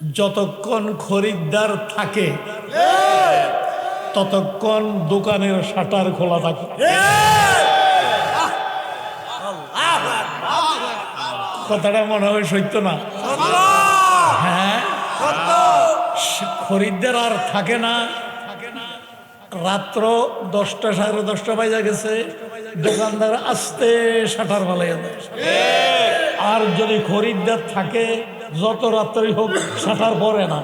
যতক্ষণ খরিদ্দার থাকে, ততক্ষণ দোকানের শাটার খোলা থাকে। কথাটা মনে হয় সত্য না? হ্যাঁ? খরিদ্দার আর থাকে না। রাত্র দশটা সাড়ে দশটা বাজা গেছে। দোকানদার আসতে শাটার ফালাইয়া দেয়। আর যদি খরিদ্দার থাকে, যত রাত্রি হোক শাটার পরে না।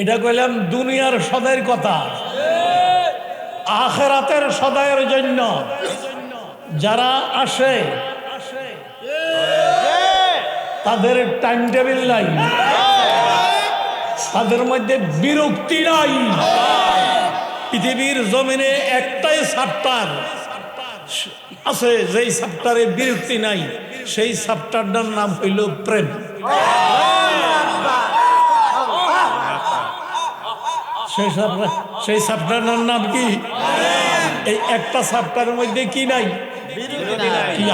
এটা কইলাম দুনিয়ার সদাইয়ের কথা। আখেরাতের সদাইয়ের জন্য যারা আসে, তাদের টাইম টেবিল নাই। তাদের মধ্যে বিরক্তি নাই। পৃথিবীর জমিনে একটাই সাপ্টার আছে, যেই সাপ্টারে বিরক্তি নাই। সেই সাপ্টারটার নাম হইল প্রেম। সেই সাপ্টার সেই সাপ্টারটার নাম কি? এই একটা সাপ্টারের মধ্যে কি নাই? কি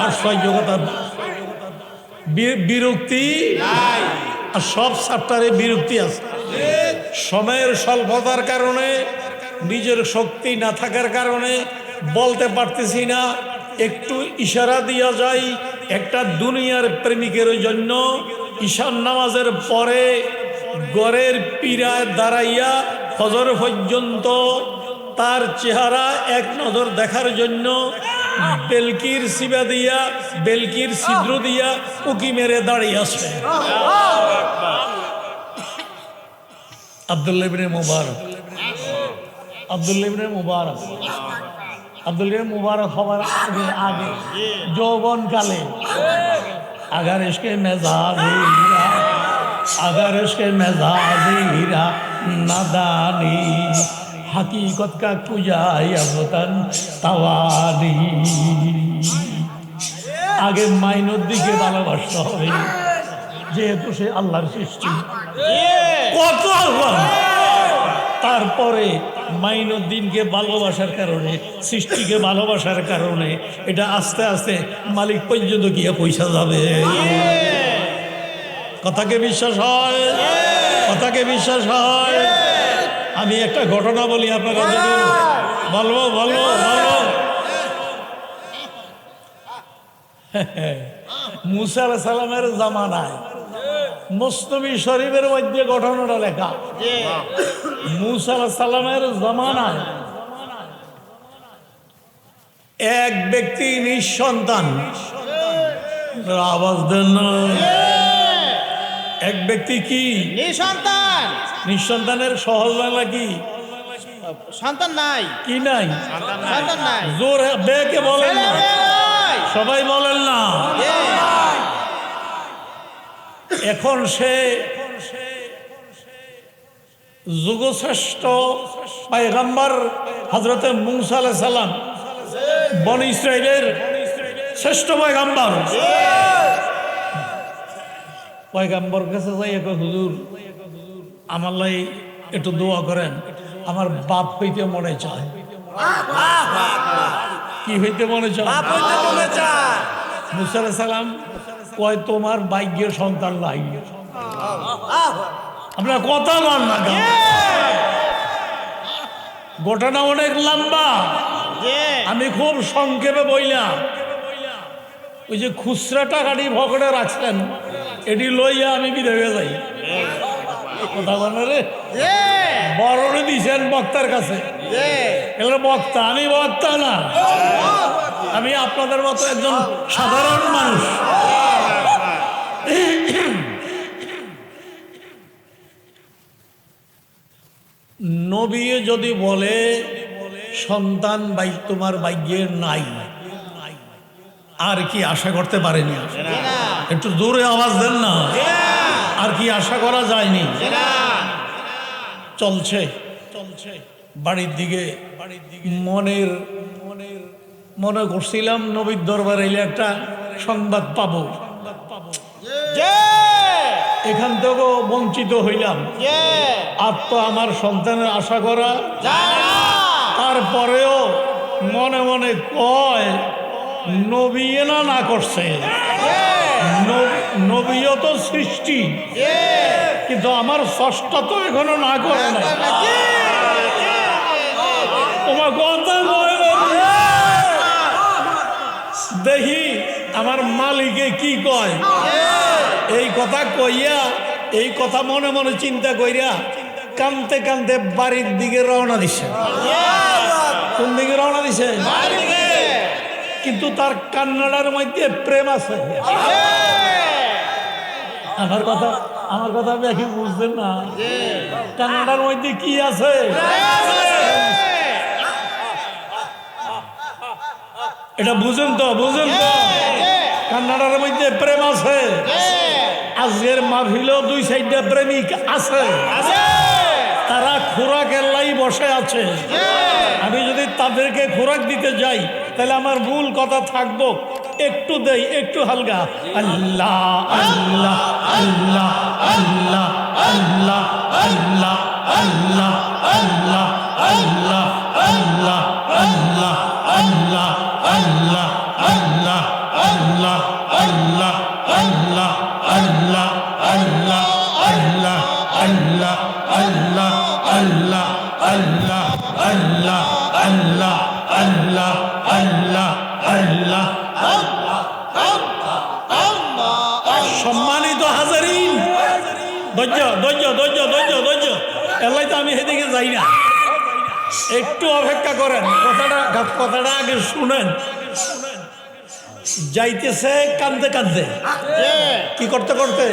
বি- বিরক্তি আর সব সাপ্টারে বিরক্তি আছে। সময়ের স্বল্পতার কারণে, নিজের শক্তি না থাকার কারণে বলতে পারতেছি না, একটু ইশারা দিয়া যায় একটা দুনিয়ার প্রেমিকের জন্য ঈশান নামাজের পরে গড়ের পীড়ায় দাঁড়াইয়া হজর পর্যন্ত তার চেহারা এক নজর দেখার জন্য বেলকির সিবা দিয়া, বেলকির ছিদ্র দিয়া উকি মেরে দাঁড়িয়ে আছে। আবদুল্লাহ ইবনে মুবারক। আবদুল্লাহ ইবনে মুবারক। আবদুল্লাহ মুবারক হওয়ার আগে আগে যৌবন কালে আগার ইসকে মেজাজ আগার ইসকে মেজাজ হীরা, নাদানি, হাকিকত কা কুজাই অবতন তাওয়ানি। আগে মাইনর দিকে ভালোবাসতে হবে। যেহেতু সে আল্লাহর সৃষ্টি। কত আহ্বান তারপরে মাইনুদ্দিনকে ভালোবাসার কারণে সৃষ্টিকে ভালোবাসার কারণে এটা আস্তে আস্তে মালিক পর্যন্ত গিয়ে পয়সা যাবে। কথাকে বিশ্বাস হয়? কথাকে বিশ্বাস হয়? আমি একটা ঘটনা বলি আপনারা বলব বলব বলব। মুসা সালামের জামানায় মুস্তবি শরীফের মধ্যে ঘটনাটা লেখা। মুসা সালামের জামানায় এক ব্যক্তি নিঃসন্তান। আওয়াজ দেন এক ব্যক্তি কি? নিঃসন্তান। নিঃসন্তানের সহজ বাংলা কি? সন্তান নাই। কি নাই? সন্তান নাই। জোর বেকে বলেন না। সবাই বলেন না। এখন সে যুগশ্রেষ্ঠ পায়গাম্বার হজরতে মুসা আলাহ সালাম বন ইসরায়েলের শ্রেষ্ঠ পয়গাম্বার। পয়গাম্বর কাছে যাই এক হুজুর আমার লাই একটু দোয়া করেন আমার বাপ হইতে মনে চায় কি হইতে মনে চায় মুসা আলাহ সালাম কয়, তোমার ভাগ্যের সন্তান নাই। আপনার কথা বল না? ঘটনা অনেক লম্বা। আমি খুব সংক্ষেপে বইলাম ওই যে খুচরা টাকাটি ভকটে রাখছেন, এটি লইয়া আমি বিদায় হয়ে যাই। কথা বলে রে? যে বড়রে দিছেন বক্তার কাছে। বক্তা, আমি বক্তা না। আমি আপনাদের মতো একজন সাধারণ মানুষ। নবী যদি বলে, সন্তান বাই তোমার ভাগ্যের নাই, আর কি আশা করতে পারেনি? একটু দূরে আওয়াজ দেন না। আর কি আশা করা যায়নি? চলছে। চলছে বাড়ির দিকে বাড়ির দিকে মনের মনের মনে করছিলাম নবীর দরবারে এলে একটা সংবাদ পাবো। যে এখান থেকেও বঞ্চিত হইলাম। আর তো আমার সন্তানের আশা করা। তারপরেও মনে মনে কয় নবীয়ে না না করছে। নবী- নবীও তো সৃষ্টি। কিন্তু আমার ষষ্ঠা তো এখনও না করে না তোমার কথা। দেখি আমার মালিকে কি কয়। এই কথা কইয়া, এই কথা মনে মনে চিন্তা কইরা কানতে কানতে বাড়ির দিকে রওনা দিছে। কোন দিকে রওনা দিছে? কিন্তু তার কান্নাডার মধ্যে প্রেম আছে। আমার কথা আমার কথা দেখি বুঝছেন না। কান্নাডার মধ্যে কি আছে? এটা বুঝুন তো বুঝুন তো। কান্নাডার মধ্যে প্রেম আছে আজকের মাহফিলেও দুই সাইডে প্রেমিক আছে তারা খোরাক এল্লাই বসে আছে আমি যদি তাদেরকে খোরাক দিতে যাই তাহলে আমার মূল কথা থাকব একটু দেই একটু হালকা আল্লাহ আল্লাহ আল্লাহ আল্লাহ আল্লাহ আল্লাহ আল্লাহ আল্লাহ আল্লাহ আল্লাহ আল্লাহ আল্লাহ আল্লাহ সম্মানিত হাজারিন। ধৈর্য ধৈর্য ধৈর্য ধৈর্য ধৈর্য। এলাই তো আমি সেদিকে যাই না। একটু অপেক্ষা করেন কথাটা কথাটা আগে শুনেন। যাইতেছে কান্দে কান্দে কি? করতে করতে?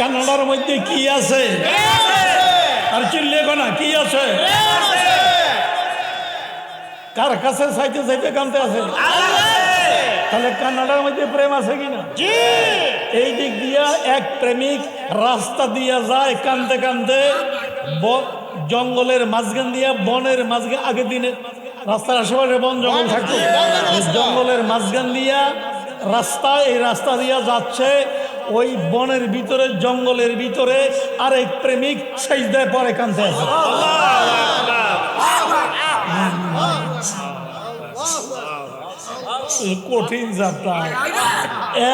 কানাডার মধ্যে কি আছে? আর চিল্লে না কি আছে? কার কাছে চাইতে চাইতে কান্দতে আছে? তাহলে কান্নাডার মধ্যে প্রেম আছে কিনা? এই দিক দিয়া এক প্রেমিক রাস্তা দিয়া যায় কানতে কানতে ব- জঙ্গলের মাঝখান দিয়া বনের মাঝখান আগের দিনে রাস্তার আশেপাশে বন জঙ্গল থাকতো জঙ্গলের মাঝখান দিয়া রাস্তা এই রাস্তা দিয়া যাচ্ছে ওই বনের ভিতরে জঙ্গলের ভিতরে আরেক প্রেমিক সেই দেয় পরে কানতে আছে কঠিন যাত্রা।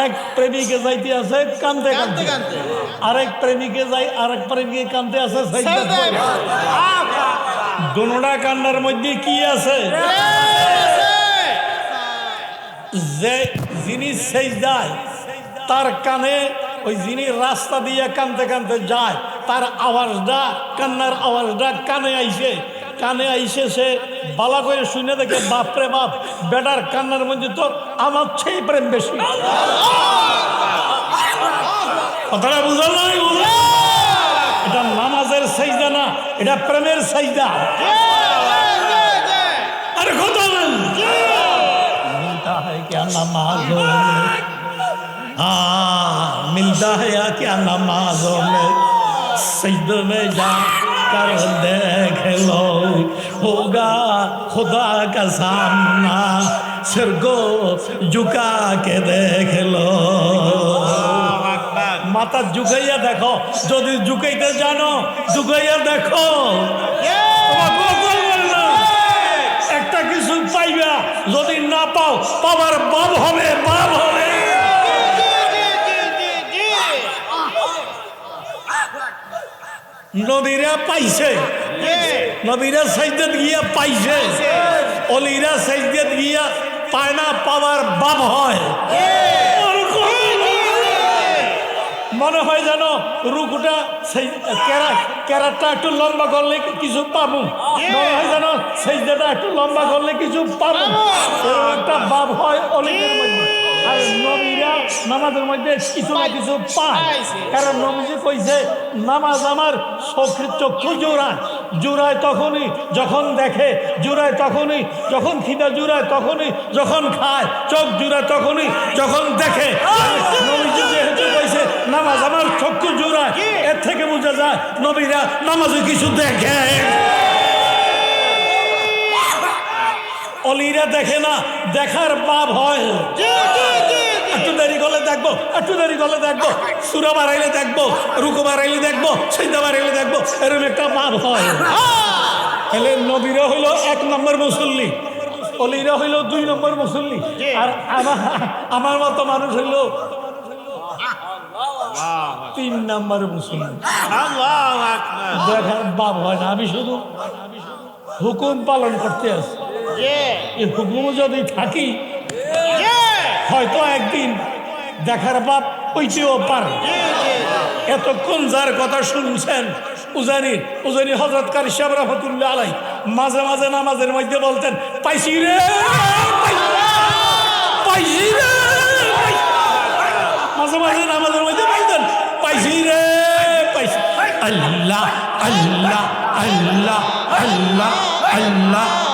এক প্রেমিকে যাইতে আছে কানতে কানতে। আরেক প্রেমিকে যাই আরেক প্রেমিকে কানতে আছে দোনোটা কান্নার মধ্যে কি আছে? যে যিনি সেই যায় তার কানে ওই যিনি রাস্তা দিয়ে কানতে কানতে যায় তার আওয়াজটা কান্নার আওয়াজটা কানে আইসে কানে আইসে সে বালা করে শুনে দেখে বাপরে বাপ বেটার কান্নার মধ্যে তো আমার সেই প্রেম বেশি কথাটা বুঝল নাই বুঝল এটা নামাজের সাইজা না এটা প্রেমের সাইজা अरे खुदा मिलता है क्या नमाजों में हाँ मिलता है या क्या नमाजों में सजदे में जा তার দেখল হোগা খোদা কা সামনা স্বর্গ জুকা কে দেখল মাথা জুকাইয়া দেখো যদি জুকাইতে জানো জুকাইয়া দেখো। একটা কিছু পাইবা যদি না পাও পাবার বাপ হবে বাপ হবে। নবীরা পাইছে। নবীরা সাইদাত গিয়া পাইছে। অলিরা সাইদাত গিয়া পায় না পাওয়ার বাপ হয়। মনে হয় যেন রুকুটা ক্যারাটটা একটু লম্বা করলে কিছু পাবো। মনে হয় যেন সেইটা একটু লম্বা করলে কিছু পাবো। একটা ভাব হয় অলিদের মধ্যে। আর নবীরা নামাজের মধ্যে কিছু না কিছু পায়। কারণ নবীজি কইছে নামাজ আমার চোখের চক্ষু জোড়ায়। জোড়ায় তখনই যখন দেখে জোড়ায় তখনই যখন খিদা জোড়ায় তখনই যখন খায় চোখ জোড়ায় তখনই যখন দেখে। নবীজি যেহেতু কইছে নামাজ আমার চক্ষু জোড়ায় এর থেকে বোঝা যায় নবীরা নামাজে কিছু দেখে। অলিরা দেখে না দেখার পাপ হয়। একটু দেরি করলে দেখব একটু দেরি করলে দেখব সুরা বাড়াইলে দেখব রুকু বাড়াইলে দেখব সেইদা বাড়াইলে দেখব এরকম একটা পাপ হয়। তাহলে নবীরা হইল এক নম্বর মুসল্লি অলিরা হইল দুই নম্বর মুসল্লি আর আমার আমার মতো মানুষ হইল তিন নম্বর আল্লাহু দেখার বাপ হয় না আমি শুধু হুকুম পালন করতে আছি এই হুকুম যদি থাকি হয়তো একদিন দেখার বাপ হইতেও পারে। এতক্ষণ যার কথা শুনছেন উজানি উজানি হজরত কারি সাহেব রহমতুল্লাহ আলাই মাঝে মাঝে নামাজের মধ্যে বলতেন পাইছি রে পাইছি রে মাঝে মাঝে নামাজের মধ্যে বলতেন পাইছি রে পাইছি আল্লাহ আল্লাহ আল্লাহ আল্লাহ আল্লাহ।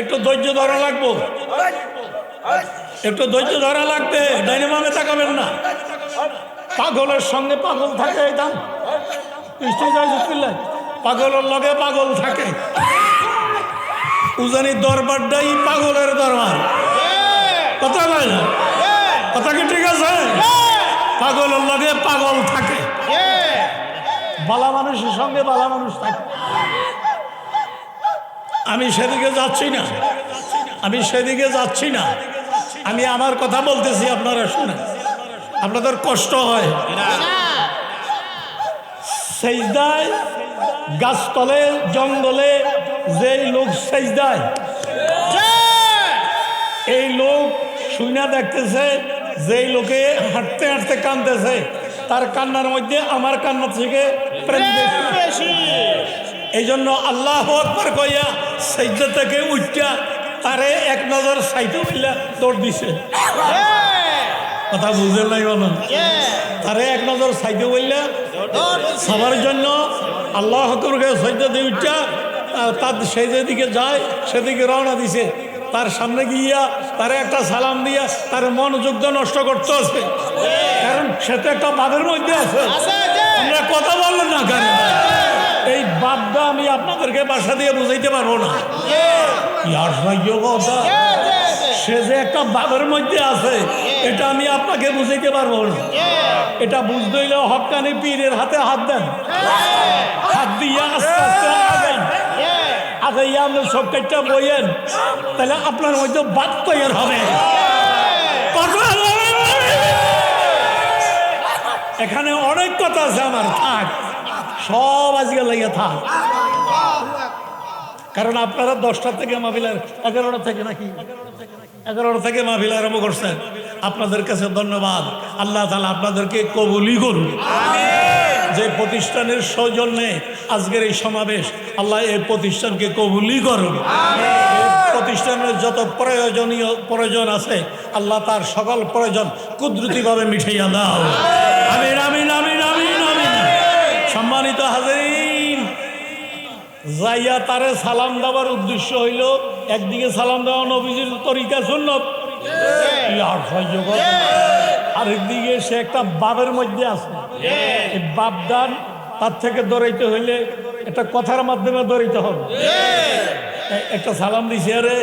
একটু ধৈর্য ধরা লাগবো। একটু ধৈর্য ধরা লাগবে, ডাইনামামে তাকাবেন না। পাগলের সঙ্গে পাগল থাকে পিল্লাই পাগলের লগে পাগল থাকে। উজানি দরবারটাই পাগলের দরবার। কথা বলে কথা কি ঠিক আছে? পাগলের লগে পাগল থাকে। বালা মানুষের সঙ্গে বালা মানুষ থাকে। আমি সেদিকে যাচ্ছি না। আমি সেদিকে যাচ্ছি না। আমি আমার কথা বলতেছি আপনারা শুনে আপনাদের কষ্ট হয়। সেজদায় গাছতলে, জঙ্গলে যেই লোক সেজদায়, এই লোক শুইনা দেখতেছে, যেই লোকে হাঁটতে হাঁটতে কানতেছে তার কান্নার মধ্যে আমার কান্না থেকে এই জন্য আল্লাহ আকবর কইয়া সেজদা থেকে উঠটা তারে এক নজর সাইতে হইলা দৌড় দিছে। কথা বুঝে নাই বলো তারে এক নজর সাইতে হইলা সবার জন্য আল্লাহ হকরকে সৈদ্য দিয়ে উঠটা তার সে যেদিকে যায় সেদিকে রওনা দিছে। তার সামনে গিয়া তারে একটা সালাম দিয়া তার মনোযোগ নষ্ট করতে আছে কারণ সে তো একটা বাদের মধ্যে আছে। আমরা কথা বললেন না কেন? বাদটা আমি আপনাদেরকে বাসা দিয়ে বুঝাইতে পারব না। কথা। সে যে একটা বাবের মধ্যে আছে, এটা আমি আপনাকে বুঝাইতে পারব না। এটা বুঝতে হইলে হকানি পীরের হাতে হাত দেন। হাত দিয়ে আস্তে আস্তে আগাইয়া আপনি সব কাজটা বইয়েন। তাহলে আপনার মধ্যে বাদ তৈরি হবে। এখানে অনেক কথা আছে আমার। থাক। সব আজকে লাগিয়ে থাক। কারণ আপনারা দশটা থেকে মাহফিলার এগারোটা থেকে নাকি? এগারোটা থেকে মাহফিল আরম্ভ করছেন। আপনাদের কাছে ধন্যবাদ। আল্লাহ তালা আপনাদেরকে কবুলই করুন যে প্রতিষ্ঠানের সৌজন্যে আজকের এই সমাবেশ আল্লাহ এই প্রতিষ্ঠানকে কবুলি করুন প্রতিষ্ঠানের যত প্রয়োজনীয় প্রয়োজন আছে আল্লাহ তার সকল প্রয়োজন কুদরতিভাবে মিঠাইয়া দাও। আমিন আমিন। হাজারিন যাইয়া তারে সালাম দেওয়ার উদ্দেশ্য হইল একদিকে সালাম দেওয়া নবীজির তরিকা সুন্নত। কি আশ্চর্য কথা। আরেকদিকে সে একটা বাবের মধ্যে আছে। এই বাপদান তার থেকে দৌড়াইতে হইলে একটা কথার মাধ্যমে দৌড়াইতে হবে। একটা সালাম দিছে আরে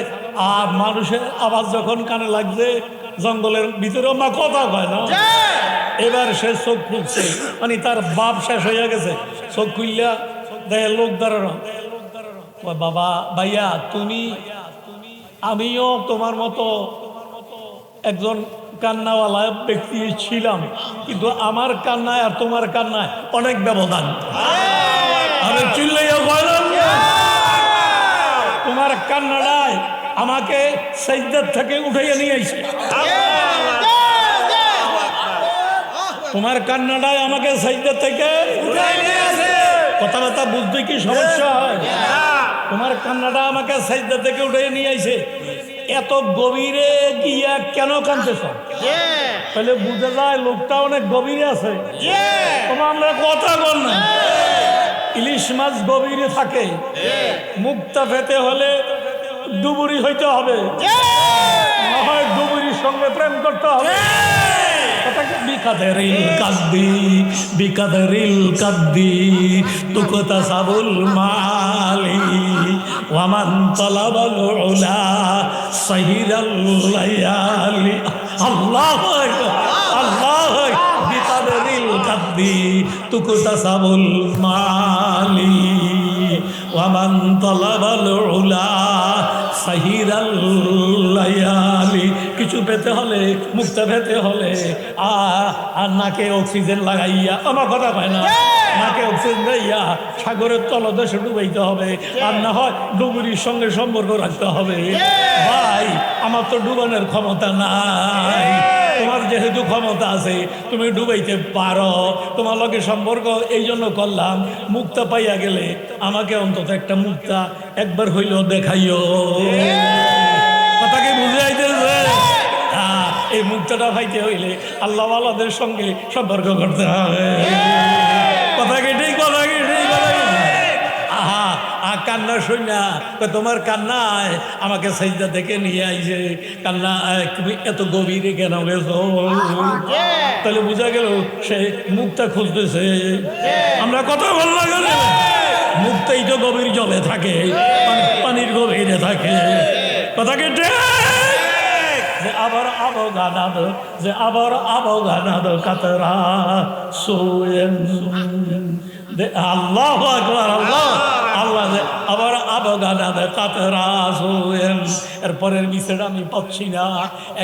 আর মানুষের আওয়াজ যখন কানে লাগছে জঙ্গলের ভিতরে মা কথা কয় না? এবার সে চোখ খুলছে। মানে তার বাপ শেষ হয়ে গেছে। চোখ খুললা দেখে লোক দাঁড়ানো। বাবা, ভাইয়া, তুমি, আমিও তোমার মতো একজন কান্নাওয়ালা ব্যক্তি ছিলাম, কিন্তু আমার কান্নায় আর তোমার কান্নায় অনেক ব্যবধান। তোমার কান্নাটায় আমাকে সেইদার থেকে উঠাইয়া নিয়ে আইছে। তোমার কান্নাটায় আমাকে সাইডের থেকে কথাবার্তা বুঝতে কি সমস্যা হয়? তোমার কান্নাটা আমাকে সাইডের থেকে উঠে নিয়ে আইছে। এত গভীরে গিয়া কেন কানতেছ তাহলে বুঝে যায় লোকটা অনেক গভীরে আছে। তোমার আমরা কথা বল না। ইলিশ মাছ গভীরে থাকে। মুক্তা পেতে হলে ডুবুরি হইতে হবে। ডুবুরির সঙ্গে প্রেম করতে হবে। বিকাদেরিল কাদ্দি বিকাদেরিল কাদ্দি তুকতা সাবুল মালি ওয়ামান তলাবাল উলা, সহিরাল লায়ালি। আল্লাহ আল্লাহ বিকাদেরিল কাদ্দি তুকতা সাবুল মালি ওয়ামান তলাবাল উলা, সাহিরাল কিছু পেতে হলে মুক্তা পেতে হলে আ আর নাকে অক্সিজেন লাগাইয়া আমার কথা পায় না। নাকে অক্সিজেন লাগাইয়া সাগরের তলদেশে ডুবাইতে হবে আর না হয় ডুবুরির সঙ্গে সম্পর্ক রাখতে হবে। ভাই আমার তো ডুবানোর ক্ষমতা নাই। তোমার যেহেতু ক্ষমতা আছে তুমি ডুবাইতে পারো। তোমার লগে সম্পর্ক এই জন্য করলাম মুক্তা পাইয়া গেলে আমাকে অন্তত একটা মুক্তা একবার হইলেও দেখাইও। এই মুক্তাটা পাইতে হইলে আল্লাহ আল্লাহদের সঙ্গে সম্পর্ক করতে হবে। কথা কথা কেটেই কথা কেটেই। আহা আ কান্না শুনা তোমার কান্নায় আমাকে সেইটা থেকে নিয়ে আইছে। কান্না আহ, তুমি এত গভীরে কেন তাহলে বোঝা গেল সে মুখটা খুলতেছে। আমরা কথা বললা গেলে মুখটাই তো গভীর জলে থাকে পানি- পানির গভীরে থাকে। কথা কেটে যে আবার আবগানাদ যে আবার আবগানাদ কাতরা সোয়েন আল্লাহ আকবার আল্লাহ। আল্লাহ আবার তাতে রাজ সোয়েন এরপরের বিষয়টা আমি পাচ্ছি না।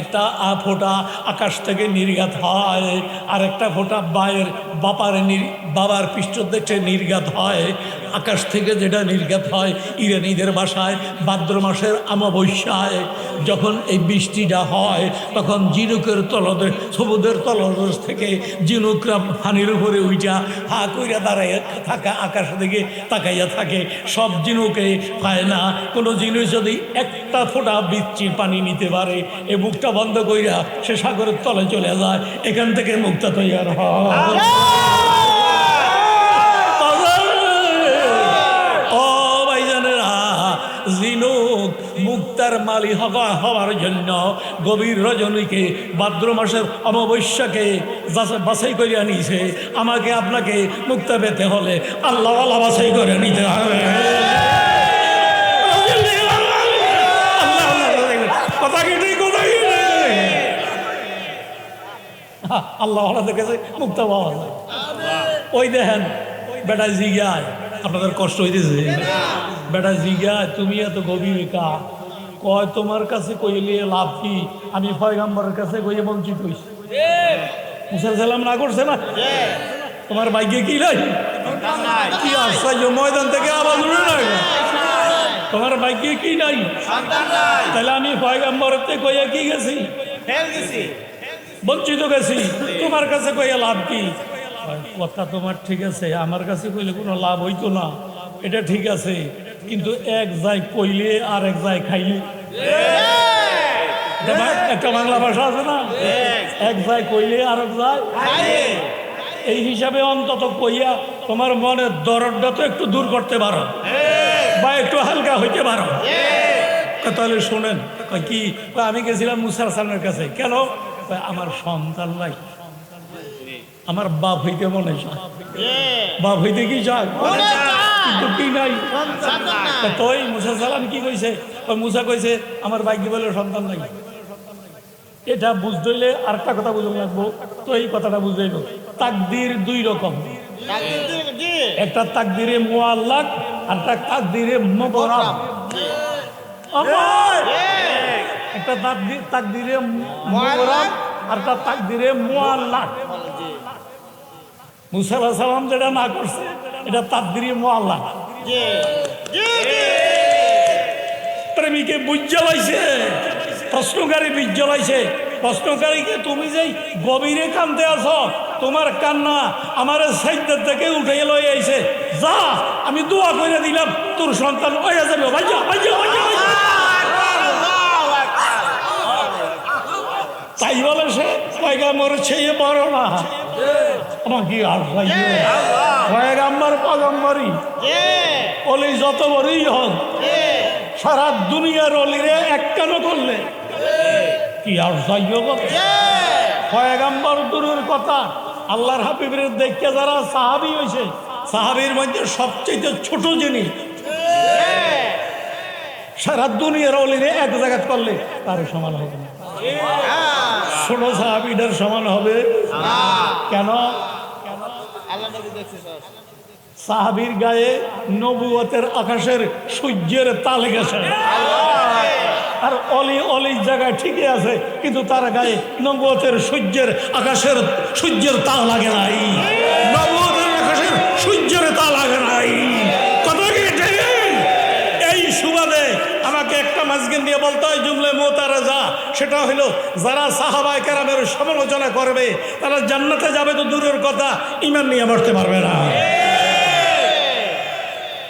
একটা ফোঁটা আকাশ থেকে নির্গাত হয় আর একটা ফোঁটা বায়ের বাপার বাবার বাবার পৃষ্ঠদেশে নির্গাত হয়। আকাশ থেকে যেটা নির্গাত হয়, ইরানিদের বাসায় ভাদ্র মাসের আমাবস্যায় যখন এই বৃষ্টিটা হয়, তখন জিনুকের তলদে সবুদের তলদেশ থেকে জিনুকরা পানির উপরে উইটা হা কইরা দাঁড়াইয়া থাকা আকাশ থেকে তাকাইয়া থাকে। সব জিনুকে পায় না। কোনো জিনিস যদি একটা ফোঁটা বৃষ্টির পানি নিতে পারে, এ মুখটা বন্ধ কইরা সে সাগরের তলে চলে যায়। এখান থেকে মুখটা তৈয়ার হয়। জিনুক মুক্তার মালি হওয়া হওয়ার জন্য গভীর রজনীকে ভাদ্র মাসের অমাবস্যাকে বাছাই করে নিয়েছে আমাকে আপনাকে মুক্তা পেতে হলে আল্লাহ আল্লাহ বাছাই করে নিতে হবে। আল্লাহ আল্লাহ কথা কেটে কথা কেটে আল্লাহ আল্লাহ কাছে পাওয়া যায়। ওই দেখেন, বেটা জিগায়, আপনাদের কষ্ট হইতেছে। বেটা জিগায়, তুমি এত গভীর কা কয়, তোমার কাছে কইলে লাভ কি? আমি পয়গাম্বরের কাছে কইয়ে বঞ্চিত হইছি। মুসা সালাম না করছে না? তোমার বাইকে কি নাই? কি আশ্চর্য, ময়দান থেকে আওয়াজ উঠে নাই তোমার বাইকে কি নাই? তাহলে আমি পয়গাম্বরের কইয়া কি গেছি? বঞ্চিত গেছি। তোমার কাছে কইয়া লাভ কি? কথা তোমার ঠিক আছে, আমার কাছে কইলে কোনো লাভ হইতো না। এটা ঠিক আছে। কিন্তু এক যায় কইলে আর এক যায় খাইলে। একটা বাংলা ভাষা আছে না? এক যায় কইলে আর এক যায় এই হিসাবে অন্তত কইয়া তোমার মনের দরদটা তো একটু দূর করতে পারো। বা একটু হালকা হইতে পারো। তাহলে শোনেন কি আমি গেছিলাম মুসার সালামের কাছে। কেন? আমার সন্তান নাই। আমার বাপ হইতে মনে চায়। বাপ হইতে কি চায়। কি নাই? তা তোই মুসা সালাম কি কইছে? ওই মুসা কইছে আমার বাইক বলে সন্তান নাই। এটা বুঝতে হইলে আরেকটা কথা বুঝতে লাগবো। তো এই কথাটা বুঝাইল তাকদির দুই রকম। একটা তাকদিরে মোয়াল্লাক আর একটা তাকদিরে আমার একটা তাকদির তাকদিরে মোবরাম আর একটা তাকদিরে মোয়াল্লাক মুসা আলাইহিস সালাম যেটা না করছে, এটা তাকদিরে মোয়াল্লাক প্রেমিকে বুঝ জ্বালাইছে প্রশ্নকারী বীজ জ্বালাইছে প্রশ্নকারীকে তুমি যেই গভীরে কানতে আছো, তোমার কান্না আমার সাইডের থেকে উঠে লই আইছে। যা, আমি দোয়া করে দিলাম, তোর সন্তান হয়ে যাবে। ভাইয়া ভাইয়া। তাই বলে সে পয়গামর ছেয়ে বড় না। আমার কি আশ্চর্য পয়গাম্বার পয়গাম্বারই অলি যত বড়ই হন সারা দুনিয়ার অলিরে এক কেন করলে? কি কথা পয়গাম্বর দূরের কথা আল্লাহর হাবিবের দেখতে যারা সাহাবি হয়েছে সাহাবির মধ্যে সবচেয়ে ছোট জিনিস সারা দুনিয়ার অলিরে এক জায়গা করলে তার সমান হবে না। ছোট সাহাবিটার সমান হবে। কেন? সাহাবির গায়ে নবুয়তের আকাশের সূর্যের তাল গেছে। আর অলি অলি জায়গায় ঠিকই আছে, কিন্তু তার গায়ে নবুয়তের সূর্যের আকাশের সূর্যের তাল লাগে নাই। নবুয়তের আকাশের সূর্যের তাল লাগে নাই কথা কি ঠিক? এই সুবাদে আমাকে একটা মাঝখান দিয়ে বলতে হয় জুমলে মোতারা যা সেটা হলো যারা সাহাবায় কেরামের সমালোচনা করবে, তারা জান্নাতে যাবে তো দূরের কথা ইমান নিয়ে মরতে পারবে না।